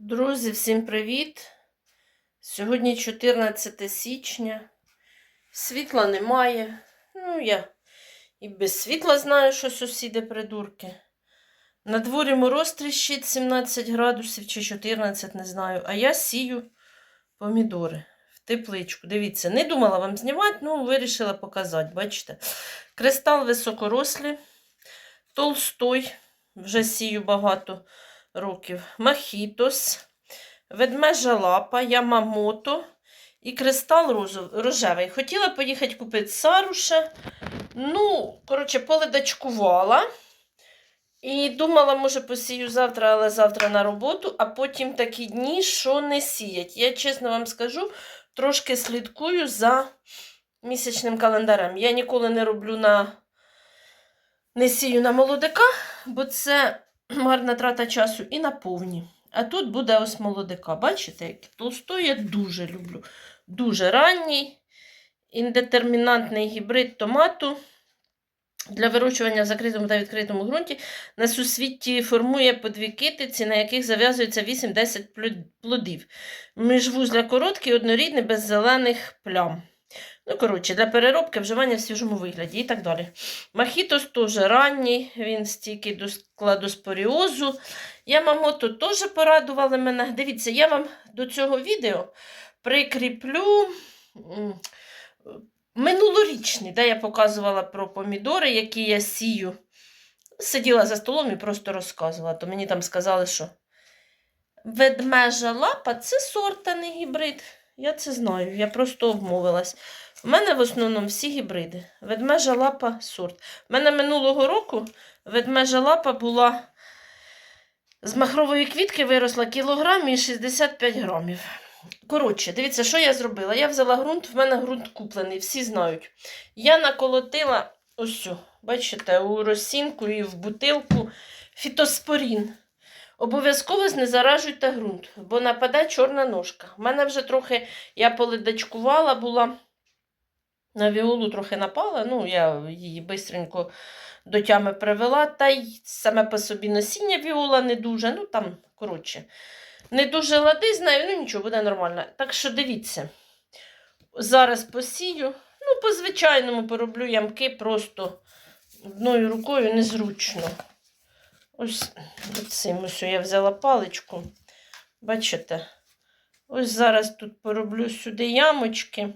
Друзі, всім привіт! Сьогодні 14 січня. Світла немає. Ну, я і без світла знаю, що сусіди придурки. На дворі мороз тріщить 17 градусів чи 14, не знаю. А я сію помідори в тепличку. Дивіться, не думала вам знімати, ну вирішила показати, бачите. Кристал високорослі, толстой, вже сію багато років. Махітос, ведмежа лапа, ямамото і кристал рожевий. Хотіла поїхати купити саруше. Ну, коротше, поледачкувала. І думала, може, посію завтра, але завтра на роботу, а потім такі дні, що не сіять. Я чесно вам скажу, трошки слідкую за місячним календарем. Я ніколи не роблю на не сію на молодика, бо це марна трата часу і на повні. А тут буде ось молодика. Бачите, як толстой я дуже люблю. Дуже ранній, індетермінантний гібрид томату для вирощування в закритому та відкритому ґрунті на сусвітті формує по дві китиці, на яких зав'язується 8-10 плю- плодів. Міжвузля короткі, однорідні, без зелених плям. Ну, коротше, для переробки вживання в свіжому вигляді і так далі. Махітос теж ранній, він стійкий до складоспоріозу. Ямамото теж порадували мене. Дивіться, я вам до цього відео прикріплю минулорічний, де я показувала про помідори, які я сію. Сиділа за столом і просто розказувала. То мені там сказали, що ведмежа лапа це сорт, а не гібрид. Я це знаю, я просто обмовилась. У мене в основному всі гібриди. Ведмежа лапа сорт. У мене минулого року ведмежа лапа була з махрової квітки виросла кілограм і 65 грамів. Коротше, дивіться, що я зробила. Я взяла ґрунт, в мене ґрунт куплений, всі знають. Я наколотила ось, бачите, у розсінку і в бутилку фітоспорін. Обов'язково знезаражуйте ґрунт, бо нападе чорна ножка. У мене вже трохи я поледачкувала була. На віолу трохи напала, ну, я її бистренько до тями привела, та й саме по собі насіння віола не дуже. Ну, там, коротше, не дуже лади з ну нічого, буде нормально. Так що дивіться, зараз посію, ну, по-звичайному пороблю ямки просто одною рукою незручно. Ось цим ось я взяла паличку. Бачите? Ось зараз тут пороблю сюди ямочки.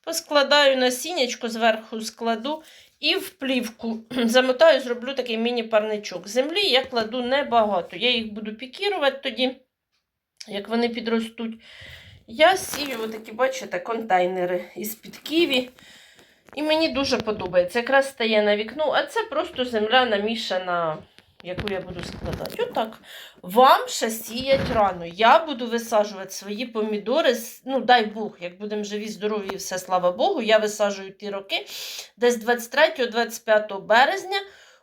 Поскладаю насіннячко, зверху складу і в плівку замотаю, зроблю такий міні-парничок. Землі я кладу небагато. Я їх буду пікірувати тоді, як вони підростуть. Я сію отакі, бачите, контейнери із-під ківі. І мені дуже подобається. Якраз стає на вікно, а це просто земля намішана, яку я буду складати. Отак. Вам ще сіять рано. Я буду висаджувати свої помідори. Ну, дай Бог, як будемо живі, здорові і все, слава Богу. Я висаджую ті роки десь 23-25 березня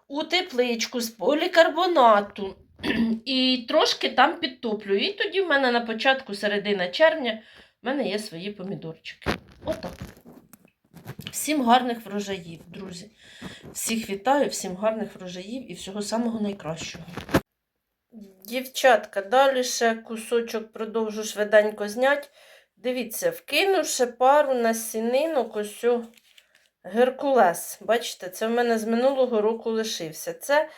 у тепличку з полікарбонату. І трошки там підтоплю. І тоді в мене на початку середина червня в мене є свої помідорчики. Отак. Всім гарних врожаїв, друзі. Всіх вітаю, всім гарних врожаїв і всього самого найкращого. Дівчатка, далі ще кусочок продовжу швиденько зняти. Дивіться, вкинувши пару насінинок, ось о, Геркулес. Бачите, це в мене з минулого року лишився. Це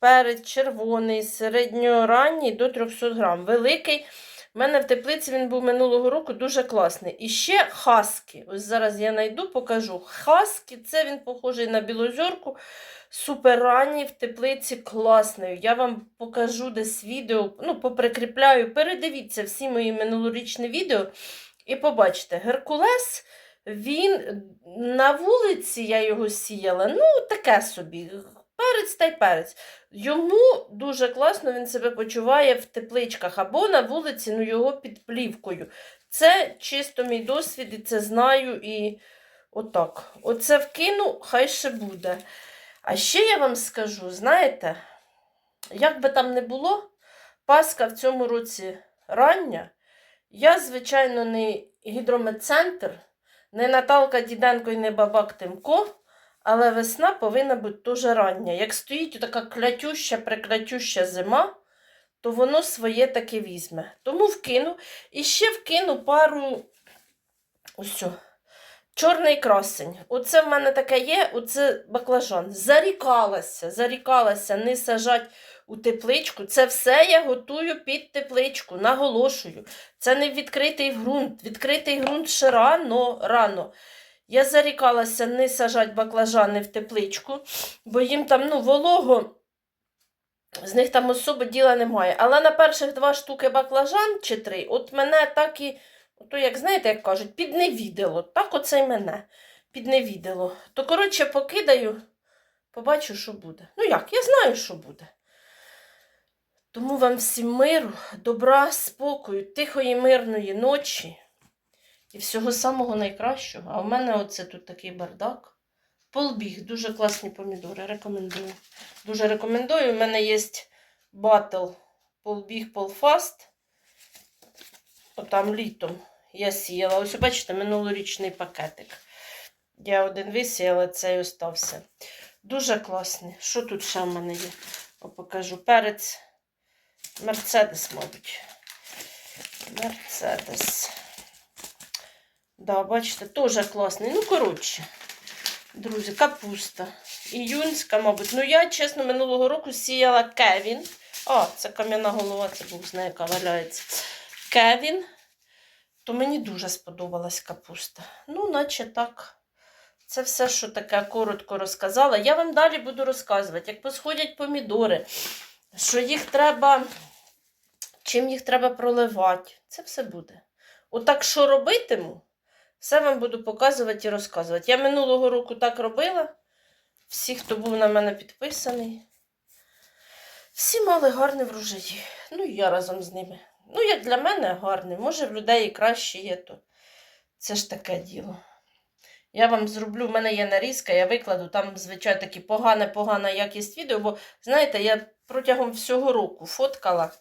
перець червоний, середньоранній до 300 грам. Великий. У мене в теплиці він був минулого року дуже класний. І ще хаски. Ось зараз я знайду, покажу. Хаски це він похожий на білозорку. Супер ранній в теплиці класний. Я вам покажу десь відео, ну, поприкріпляю. Передивіться всі мої минулорічні відео і побачите, Геркулес. Він на вулиці я його сіяла, ну таке собі. Перець та й перець. Йому дуже класно він себе почуває в тепличках або на вулиці, ну його під плівкою. Це чисто мій досвід, і це знаю. І отак. Оце вкину, хай ще буде. А ще я вам скажу, знаєте, як би там не було, Пасха в цьому році рання. Я, звичайно, не гідрометцентр, не Наталка Діденко і не Бабак Тимко, але весна повинна бути дуже рання. Як стоїть така клятюща, преклятюща зима, то воно своє таке візьме. Тому вкину. І ще вкину пару ось. Чорний красень. Оце в мене таке є, оце баклажан. Зарікалася, зарікалася не сажать у тепличку. Це все я готую під тепличку, наголошую. Це не відкритий ґрунт. Відкритий ґрунт ще рано, рано. Я зарікалася не сажать баклажани в тепличку, бо їм там ну, волого, з них там особо діла немає. Але на перших два штуки баклажан чи три, от мене так і, то як знаєте, як кажуть, підневідало. Так оце й мене підневідало. То, коротше, покидаю, побачу, що буде. Ну як, я знаю, що буде. Тому вам всім миру, добра, спокою, тихої, мирної ночі і всього самого найкращого. А в мене оце тут такий бардак. Полбіг, дуже класні помідори. Рекомендую. Дуже рекомендую. У мене є батл полбіг полфаст. Отам літом я сіяла. Ось, бачите, минулорічний пакетик. Я один висіяла, цей остався. Дуже класний. Що тут ще в мене є? О, покажу. Перець. Мерседес, мабуть. Мерседес. Да, бачите, теж класний. Ну, коротше, друзі, капуста. Іюнська, мабуть. Ну, я, чесно, минулого року сіяла Кевін. А, це кам'яна голова, це Бог знає, яка валяється. Кевін. То мені дуже сподобалась капуста. Ну, наче так. Це все, що таке коротко розказала. Я вам далі буду розказувати, як посходять помідори, що їх треба, чим їх треба проливати. Це все буде. Отак, що робитиму, все вам буду показувати і розказувати. Я минулого року так робила. Всі, хто був на мене підписаний, всі мали гарні врожаї. Ну, і я разом з ними. Ну, як для мене гарний. Може, в людей і краще є, то це ж таке діло. Я вам зроблю, в мене є нарізка, я викладу там, звичайно, такі погана-погана якість відео, бо, знаєте, я протягом всього року фоткала.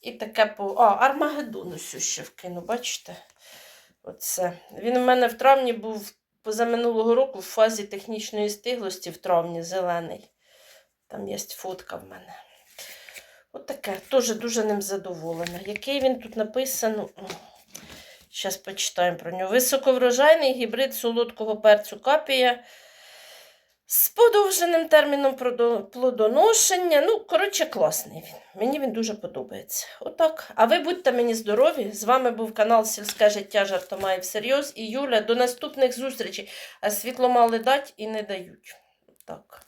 І таке по. А, Армагеддон ось ще вкину, бачите? Оце. Він у мене в травні був позаминулого року в фазі технічної стиглості в травні зелений. Там є фотка в мене. От таке, теж дуже ним задоволена. Який він тут написано? Зараз почитаємо про нього. Високоврожайний гібрид солодкого перцю капія з подовженим терміном плодоношення. Ну, коротше, класний він. Мені він дуже подобається. Отак. А ви будьте мені здорові. З вами був канал Сільське життя Жартомаєв всерйоз і Юля. До наступних зустрічей. А світло мали дати і не дають. Так.